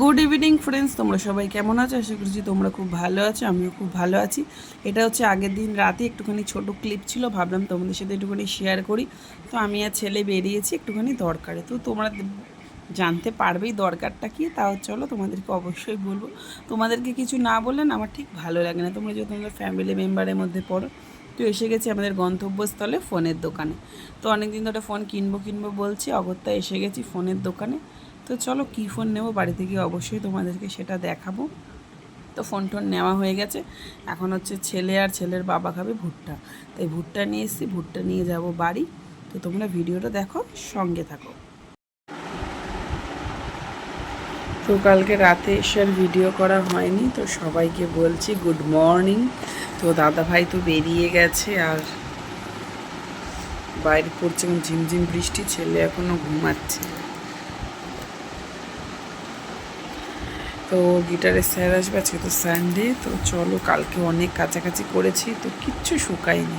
Good evening friends তোমরা সবাই কেমন আছো? আশা করছি তোমরা খুব ভালো আছো, আমিও খুব ভালো আছি। এটা হচ্ছে আগের দিন রাতে একটুখানি ছোট ক্লিপ ছিল, ভাবলাম তোমাদের সাথে একটুখানি শেয়ার করি। তো আমি আর ছেলে বেরিয়েছি একটুখানি দরকারে। তো তোমরা জানতে পারবেই দরকারটা কি, তাও চলো তোমাদেরকে অবশ্যই বলব। তোমাদেরকে কিছু না বললেন আমার ঠিক ভালো লাগে না। তোমরা যদি তোমাদের ফ্যামিলি মেম্বারের মধ্যে পড়ো, তো এসে গেছি আমাদের গন্তব্যস্থলে ফোনের দোকানে। তো অনেক দিন ধরে ফোন কিনবো কিনবো বলছি, অগত্যা এসে গেছি ফোনের দোকানে। তো চলো কী ফোন নেব? বাড়িতে গিয়ে অবশ্যই তোমাদেরকে সেটা দেখাবো। তো ফোন টোন নেওয়া হয়ে গেছে। এখন হচ্ছে ছেলে আর ছেলের বাবা খাবে ভুট্টা। তাই ভুট্টা নিয়ে এসেছি, ভুট্টা নিয়ে যাব বাড়ি। তো তোমরা ভিডিওটা দেখো, সঙ্গে থাকো। তো কালকে রাতে এসে আর ভিডিও করা হয়নি, তো সবাইকে বলছি গুড মর্নিং তো দাদা ভাই তো বেরিয়ে গেছে আর বাইরে পড়ছে, এখন ঝিমঝিম বৃষ্টি, ছেলে এখনও ঘুমাচ্ছে। তো গিটারের স্যার আসবে আজকে তো সানডে তো চলো কালকে অনেক কাছাকাছি করেছি, তো কিচ্ছু শুকায়নি।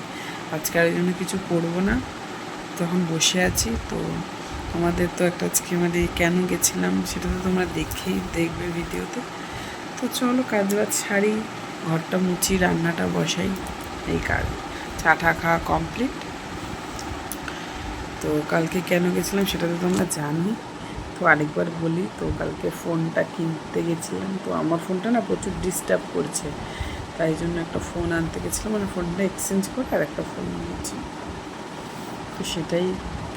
আজকে আর জন্য কিছু করব না। তখন বসে আছি, তো আমাদের তো একটা আজকে মানে কেন গেছিলাম সেটা তো তোমরা দেখেই দেখবে ভিডিওতে। তো চলো কাজ বাজ ছাড়ি ঘরটা মুছি, রান্নাটা বসাই, এই কাজ। টা খাওয়া কমপ্লিট তো কালকে কেন গেছিলাম সেটা তো তোমরা জানি তো আরেকবার বলি, তো কালকে ফোনটা কিনতে গেছিলাম, তো আমার ফোনটা না প্রচুর ডিস্টার্ব করছে। তাই জন্য একটা ফোন আনতে গেছিলাম মানে ফোনটা এক্সচেঞ্জ করে আর একটা ফোন নিয়েছি। তো সেটাই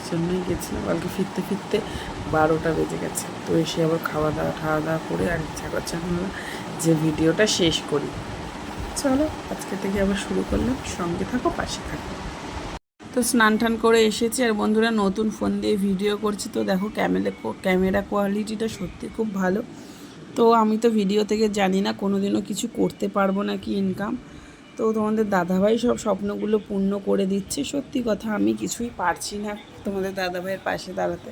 জন্যই গেছিলাম, কালকে ফিরতে ফিরতে বারোটা বেজে গেছে। তো এসে আবার খাওয়া দাওয়া খাওয়া দাওয়া করে আর ইচ্ছা করছে এখন যে ভিডিওটা শেষ করি। চলো, আজকে থেকে আবার শুরু করলাম, সঙ্গে থাকো, পাশে থাকো। তো স্নান টান করে এসেছি আর বন্ধুরা নতুন ফোন দিয়ে ভিডিও করছি। তো দেখো ক্যামেরা ক্যামেরা কোয়ালিটিটা সত্যি খুব ভালো। তো আমি তো ভিডিও থেকে জানি না কোনো দিনও কিছু করতে পারব না কি ইনকাম তো তোমাদের দাদাভাই সব স্বপ্নগুলো পূর্ণ করে দিচ্ছে। সত্যি কথা, আমি কিছুই পারছি না তোমাদের দাদাভাইয়ের পাশে দাঁড়াতে।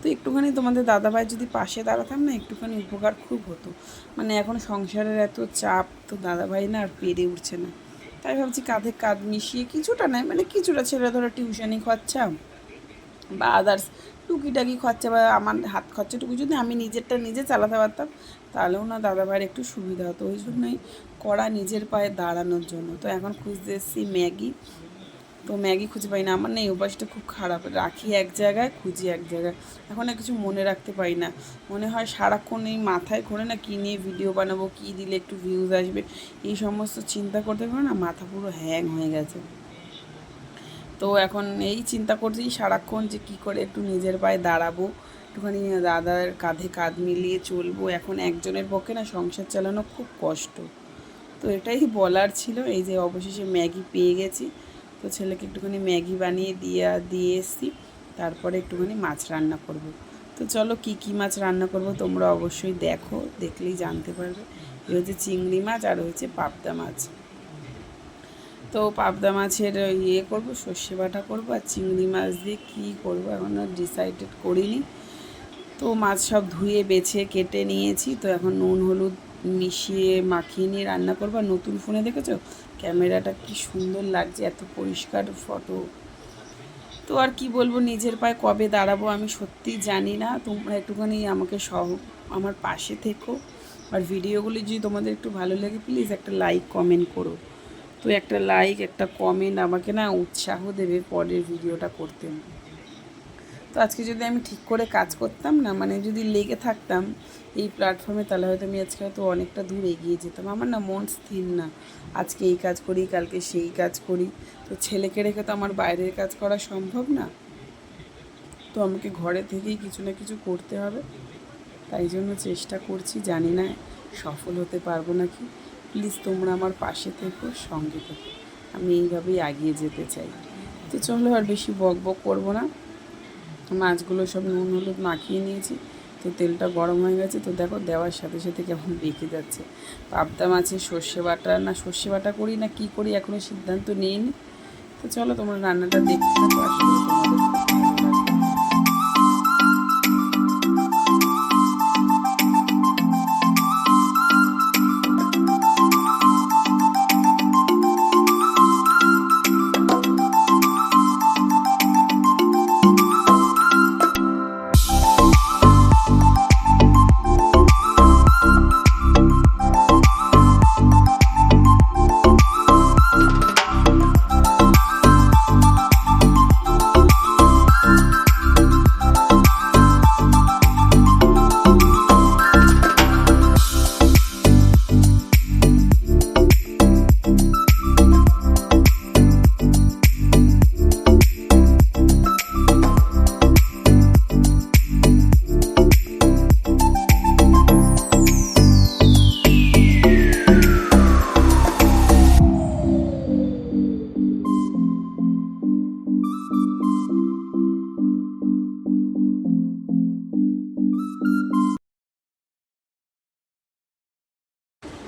তো একটুখানি তোমাদের দাদাভাই যদি পাশে দাঁড়াতাম না, একটুখানি উপকার খুব হতো। মানে এখন সংসারের এত চাপ, তো দাদাভাই না আর পেরে উঠছে না। তাই ভাবছি কাঁধে কাঁধ মিশিয়ে কিছুটা নেয় মানে কিছুটা ছেলে ধরো টিউশনি খরচা বা আদার্স টুকিটাকি খরচা বা আমার হাত খরচাটুকু যদি আমি নিজেরটা নিজে চালাতে পারতাম তাহলেও না দাদা ভাইয়ের একটু সুবিধা হতো। ওই জন্যই করা নিজের পায়ে দাঁড়ানোর জন্য। তো এখন খুঁজতে এসেছি ম্যাগি। তো ম্যাগি খুঁজে পাই না। আমার না এই অভ্যাসটা খুব খারাপ। রাখি এক জায়গায়, খুঁজি এক জায়গায়। এখন আর কিছু মনে রাখতে পারি না। মনে হয় সারাক্ষণ এই মাথায় ঘোরে না কী নিয়ে ভিডিও বানাবো, কী দিলে একটু ভিউজ আসবে, এই সমস্ত চিন্তা করতে পারে না মাথা পুরো হ্যাং হয়ে গেছে। তো এখন এই চিন্তা করছি সারাক্ষণ যে কী করে একটু নিজের পায়ে দাঁড়াবো, একটুখানি দাদার কাঁধে কাঁধ মিলিয়ে চলবো। এখন একজনের পক্ষে না সংসার চালানো খুব কষ্ট। তো এটাই বলার ছিল। এই যে অবশেষে ম্যাগি পেয়ে গেছি। তো ছেলেকে একটুখানি ম্যাগি বানিয়ে দিয়ে দিয়ে এসছি। তারপরে একটুখানি মাছ রান্না করব। তো চলো কি কি মাছ রান্না করব তোমরা অবশ্যই দেখো, দেখলেই জানতে পারবে। এই হচ্ছে চিংড়ি মাছ আর হচ্ছে পাবদা মাছ। তো পাবদা মাছের ইয়ে করব, সর্ষে বাটা করব আর চিংড়ি মাছ দিয়ে কী করব এখন আর ডিসাইডেড করিনি। তো মাছ সব ধুয়ে, বেছে, কেটে নিয়েছি। তো এখন নুন, হলুদ মিশিয়ে মাখিয়ে নিয়ে রান্না করব। আর নতুন ফোনে দেখেছ? ক্যামেরাটা কি সুন্দর লাগছে, এত পরিষ্কার ফটো তো আর কি বলব, নিজের পায়ে কবে দাঁড়াবো আমি সত্যিই জানি না। তোমরা একটুখানি আমাকে সহ, আমার পাশে থেকো। আর ভিডিওগুলি যদি তোমাদের একটু ভালো লাগে প্লিজ একটা লাইক কমেন্ট করো। তো একটা লাইক একটা কমেন্ট আমাকে না উৎসাহ দেবে পরের ভিডিওটা করতে। তো আজকে যদি আমি ঠিক করে কাজ করতাম না মানে যদি লেগে থাকতাম এই প্ল্যাটফর্মে তাহলে হয়তো আমি আজকে হয়তো অনেকটা দূর এগিয়ে যেতাম। আমার না মন স্থির না। আজকে এই কাজ করি, কালকে সেই কাজ করি। তো ছেলেকে রেখে তো আমার বাইরের কাজ করা সম্ভব না। তো আমাকে ঘরে থেকেই কিছু না কিছু করতে হবে। তাই জন্য চেষ্টা করছি, জানি না সফল হতে পারব নাকি। প্লিজ তোমরা আমার পাশে থেকো, সঙ্গে থেকো। আমি এইভাবেই এগিয়ে যেতে চাই। তো চলো আর বেশি বক বক করব না। মাছগুলো সব নুন, হলুদ মাখিয়ে নিয়েছি। তো তেলটা গরম হয়ে গেছে, তো দেখো দেওয়ার সাথে সাথে কেমন বেঁকে যাচ্ছে। পাবদা মাছে সর্ষে বাটা, না সর্ষে বাটা করি না কি করি এখনও সিদ্ধান্ত নিইনি। তো চলো তোমরা রান্নাটা দেখতে থাকো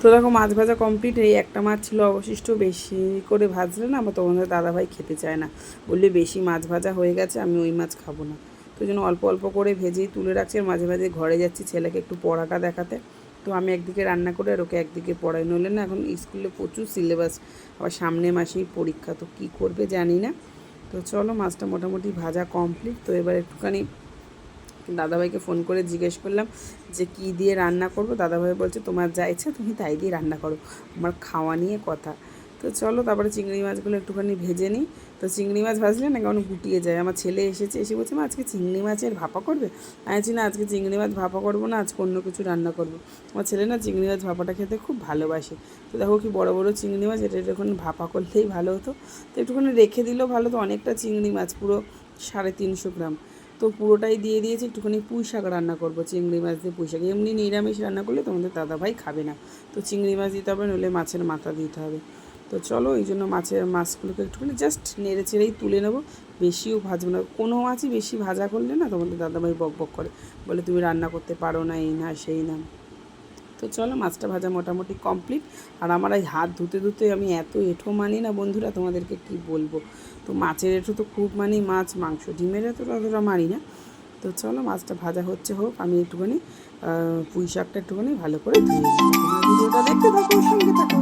তো দেখো মাছ ভাজা কমপ্লিট এই একটা মাছ ছিল অবশিষ্ট, বেশি করে ভাজলে না আমার তোমাদের দাদাভাই খেতে চায় না। বললে বেশি মাছ ভাজা হয়ে গেছে, আমি ওই মাছ খাব না। তো জন্য অল্প অল্প করে ভেজেই তুলে রাখছি আর মাঝে মাঝে ঘরে যাচ্ছি ছেলেকে একটু পড়াটা দেখাতে। তো আমি একদিকে রান্না করে আর ওকে একদিকে পড়াই, নইলে না এখন স্কুলে প্রচুর সিলেবাস আবার সামনে মাসেই পরীক্ষা, তো কী করবে জানি না। তো চলো মাছটা মোটামুটি ভাজা কমপ্লিট তো এবার একটুখানি দাদাভাইকে ফোন করে জিজ্ঞেস করলাম যে কি দিয়ে রান্না করব? দাদাভাই বলছে, তোমার যা ইচ্ছা তুমি তাই দিয়ে রান্না করো। আমার খাওয়া নিয়ে কথা। তো চলো তারপরে চিংড়ি মাছগুলো একটুখানি ভেজে নিই। তো চিংড়ি মাছ ভাজলে না কেমন গুটিয়ে যায়। আমার ছেলে এসেছে, এসে বলছে, মা, আজকে চিংড়ি মাছের ভাপা করবে? আমি বলছি, না, আজকে চিংড়ি মাছ ভাপা করব না, আজকে অন্য কিছু রান্না করব। আমার ছেলে না চিংড়ি মাছ ভাপাটা খেতে খুব ভালোবাসে। তো দেখো কি বড় বড় চিংড়ি মাছ, এটা যখন ভাপা করলেই ভালো হতো। তো একটুখানি রেখে দিলেও ভালো তো অনেকটা চিংড়ি মাছ, পুরো সাড়ে তিনশো গ্রাম। তো পুরোটাই দিয়ে দিয়েছি, একটুখানি পুঁই শাক রান্না করব, চিংড়ি মাছ দিয়ে পুঁই শাক। এমনি নিরামিষ রান্না করলে তোমাদের দাদাভাই খাবে না। তো চিংড়ি মাছ দিতে হবে, নইলে মাছের মাথা দিতে হবে। তো চলো, এই জন্য মাছের মাছগুলোকে একটুখানি জাস্ট নেড়ে চেড়েই তুলে নেব। বেশিও ভাজবো না। কোনো মাছই বেশি ভাজা করলে না তোমাদের দাদাভাই বক বক করে। বলে, তুমি রান্না করতে পারো না, এই না, সেই না। তো চলো, মাছটা ভাজা মোটামুটি কমপ্লিট আর আমার এই হাত ধুতে ধুতে আমি এত এঁঠো মানি না বন্ধুরা, তোমাদেরকে কি বলব? তো মাছের এটু তো খুব মানে মাছ, মাংস, ডিমের এতটা অতটা মানি না তো চলো মাছটা ভাজা হচ্ছে হোক, আমি একটুখানি পুঁই শাকটা একটুখানি ভালো করে ধুয়ে নিই। ভিডিওটা দেখতে থাকো, সঙ্গে থাকো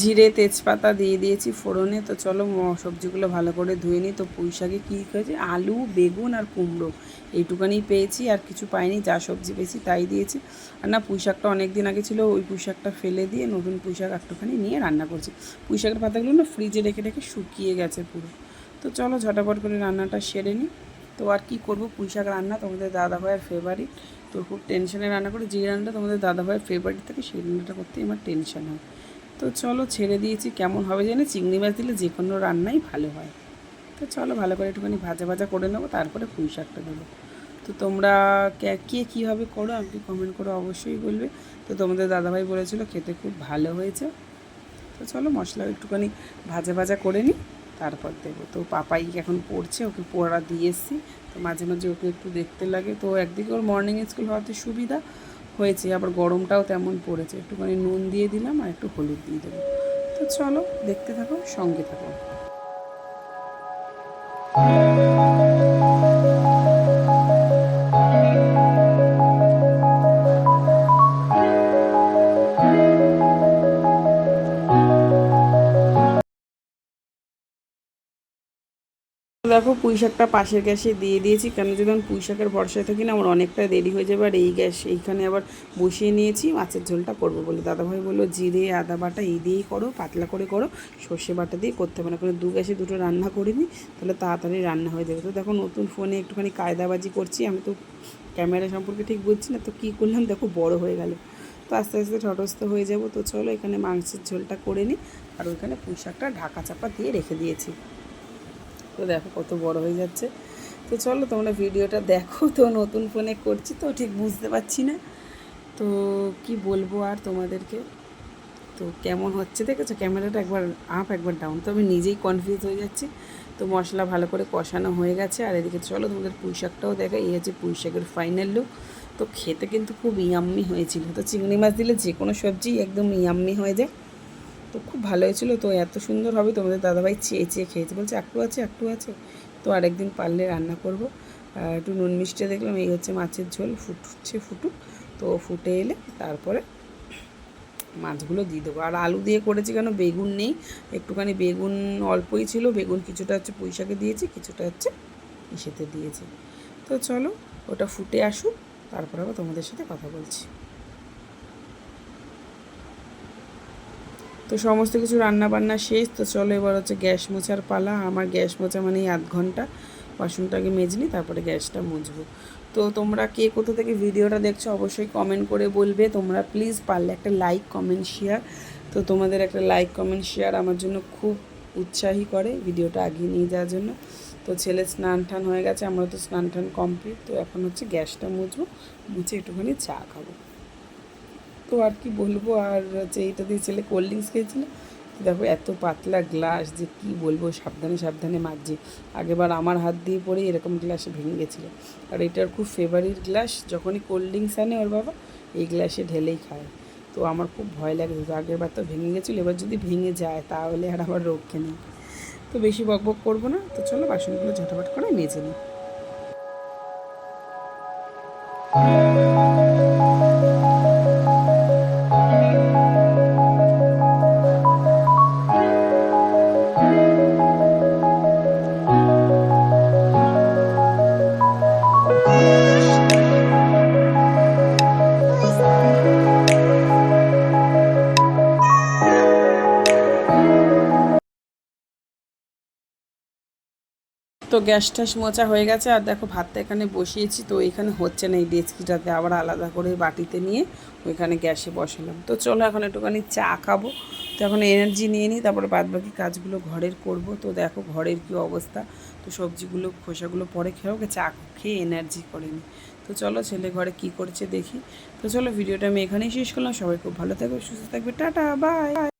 জিরে তেজপাতা দিয়ে দিয়েছি ফোড়নে। তো চলো সবজিগুলো ভালো করে ধুয়ে নিই। তো পুঁই শাকে কী হয়েছে আলু, বেগুন আর কুমড়ো এইটুকানি পেয়েছি আর কিছু পাইনি, যা সবজি পেয়েছি তাই দিয়েছি। আর না, পুঁই শাকটা অনেক দিন আগে ছিল, ওই পুঁই শাকটা ফেলে দিয়ে নতুন পুঁই শাক একটুখানি নিয়ে রান্না করছি। পুঁই শাকের পাতাগুলো না ফ্রিজে রেখে রেখে শুকিয়ে গেছে পুরো। তো চলো ঝটাপট করে রান্নাটা সেরে নিই। তো আর কি করব? পুঁই শাক রান্না তোমাদের দাদা ভাইয়ের ফেভারিট তো খুব টেনশনে রান্না করে। যে রান্নাটা তোমাদের দাদা ভাইয়ের ফেভারিট থাকে, সেই রান্নাটা করতেই আমার টেনশন হয়। তো চলো ছেড়ে দিয়েছি, কেমন হবে জানি? চিংড়ি মাছ দিলে যে কোনো রান্নাই ভালো হয়। তো চলো ভালো করে একটুখানি ভাজা ভাজা করে নেব, তারপরে পুঁই শাকটা দেবো। তো তোমরা কে- কে কীভাবে করো আমাকে কমেন্ট করে অবশ্যই বলবে। তো তোমাদের দাদাভাই বলেছিল খেতে খুব ভালো হয়েছে। তো চলো মশলা একটুখানি ভাজা ভাজা করে নিই, তারপর দেবো। তো পাপাই এখন পড়ছে, ওকে পড়া দিয়ে এসছি। তো মাঝে মাঝে ওকে একটু দেখতে লাগে। তো একদিকে ওর মর্নিং স্কুল হওয়াতে সুবিধা হয়েছে, আবার গরমটাও তেমন পড়েছে। একটুখানি নুন দিয়ে দিলাম আর একটু হলুদ দিয়ে দিলাম। তো চলো দেখতে থাকো, সঙ্গে থাকো। পুঁই শাকটা পাশের গ্যাসে দিয়ে দিয়েছি, কেন যদি আমি পুঁই শাকের ভরসায় থাকি না, আমার অনেকটা দেরি হয়ে যাবে, আর এই গ্যাস এইখানে আবার বসিয়ে নিয়েছি, মাছের ঝোলটা করব বলে। দাদাভাই বলল, জিরে, আদা বাটা এই দিয়েই করো, পাতলা করে করো, সর্ষে বাটা দিয়ে করতে হবে না, কারণ দু গ্যাসে দুটো রান্না করে নিই তাহলে তাড়াতাড়ি রান্না হয়ে যাবে। তো দেখো, নতুন ফোনে একটুখানি কায়দাবাজি করছি, আমি তো ক্যামেরা সম্পর্কে ঠিক বুঝছি না, তো কী করলাম, দেখো, বড় হয়ে গেল। তো আস্তে আস্তে ঠটস্থ হয়ে যাব, তো চলো এখানে মাংসের ঝোলটা করে নিই আর ওইখানে পুঁই শাকটা ঢাকা চাপা দিয়ে রেখে দিয়েছি। তো দেখো কত বড় হয়ে যাচ্ছে। তো চলো তোমরা ভিডিওটা দেখো, তো নতুন ফোনে করছি তো ঠিক বুঝতে পারছি না। তো কি বলব আর তোমাদেরকে? তো কেমন হচ্ছে দেখেছ? ক্যামেরাটা একবার আপ একবার ডাউন তো আমি নিজেই কনফিউজ হয়ে যাচ্ছি। তো মশলা ভালো করে কষানো হয়ে গেছে। আর এদিকে চলো তোমাদের পুঁই শাকটাও দেখা এই হচ্ছে পুঁই শাকের ফাইনাল লুক তো খেতে কিন্তু খুব ইয়াম্মি হয়েছিল। তো চিংড়ি মাছ দিলে যে কোনো সবজি একদম ইয়াম্মি হয়ে যায়। তো খুব ভালো হয়েছিল। তো এত সুন্দর হবে, তোমাদের দাদাভাই চেয়ে চেয়ে খেয়েছে। বলছে, একটু আছে একটু আছে। তো আরেকদিন পারলে রান্না করব। একটু নুন মিষ্টি দেখলাম, এই হচ্ছে মাছের ঝোল, ফুটছে ফুটুক। তো ফুটে এলে তারপরে মাছগুলো দিয়ে দেবো। আর আলু দিয়ে করেছি কেন? বেগুন নেই। একটুখানি বেগুন অল্পই ছিল, বেগুন কিছুটা হচ্ছে পুঁই শাকে দিয়েছি, কিছুটা হচ্ছে ইসেতে দিয়েছি। তো চলো, ওটা ফুটে আসুক, তারপর আবার তোমাদের সাথে কথা বলছি। তো সমস্ত কিছু রান্না বান্না শেষ, তো চলো এবার হচ্ছে গ্যাস মোছার পালা। আমার গ্যাস মোছা মানে আধ ঘণ্টা। বাসনটাকে মেজনি তারপরে গ্যাসটা মুছবো। তো তোমরা কে কোথা থেকে ভিডিওটা দেখছ অবশ্যই কমেন্ট করে বলবে। তোমরা প্লিজ পারলে একটা লাইক কমেন্ট শেয়ার তো তোমাদের একটা লাইক কমেন্ট শেয়ার আমার জন্য খুব উৎসাহী করে ভিডিওটা এগিয়ে নিয়ে যাওয়ার জন্য। তো ছেলে স্নান টান হয়ে গেছে, আমরা তো স্নান টান কমপ্লিট তো এখন হচ্ছে গ্যাসটা মুছবো, মুছে একটুখানি চা খাব। তো আর কি বলব? আর হচ্ছে এটা দিয়ে ছেলে কোল্ড ড্রিঙ্কস খেয়েছিল। দেখো এত পাতলা গ্লাস যে কি বলব? সাবধানে সাবধানে মাজছি আগেবার আমার হাত দিয়ে পড়ে এরকম গ্লাসে ভেঙে গেছিল। আর এটার খুব ফেভারিট গ্লাস যখনই কোল্ড ড্রিঙ্কস আনে ওর বাবা, এই গ্লাসে ঢেলেই খায়। তো আমার খুব ভয় লাগে। আগের বার তো ভেঙে গেছিল, এবার যদি ভেঙে যায় তাহলে আর আমার রক্ষে নেই। তো বেশি বক বক করব না। তো চলো বাসনগুলো ঝটাপট করে মেজে নিই। গ্যাস ট্যাস মোচা হয়ে গেছে আর দেখো ভাতটা এখানে বসিয়েছি, তো এখানে হচ্ছে না এই ডেচকিটাতে আবার আলাদা করে বাটিতে নিয়ে ওইখানে গ্যাসে বসালাম। তো চলো এখন একটুখানি চা খাব। তো এখন এনার্জি নিয়ে নিই, তারপরে বাদ বাকি কাজগুলো ঘরের করব। তো দেখো ঘরের কি অবস্থা। তো সবজিগুলো, খোসাগুলো পরে খেয়ে ওকে চা খেয়ে এনার্জি করেনি তো চলো ছেলে ঘরে কি করছে দেখি। তো চলো ভিডিওটা আমি এখানেই শেষ করলাম। সবাই খুব ভালো থাকবে সুস্থ থাকবে। Tata, bye.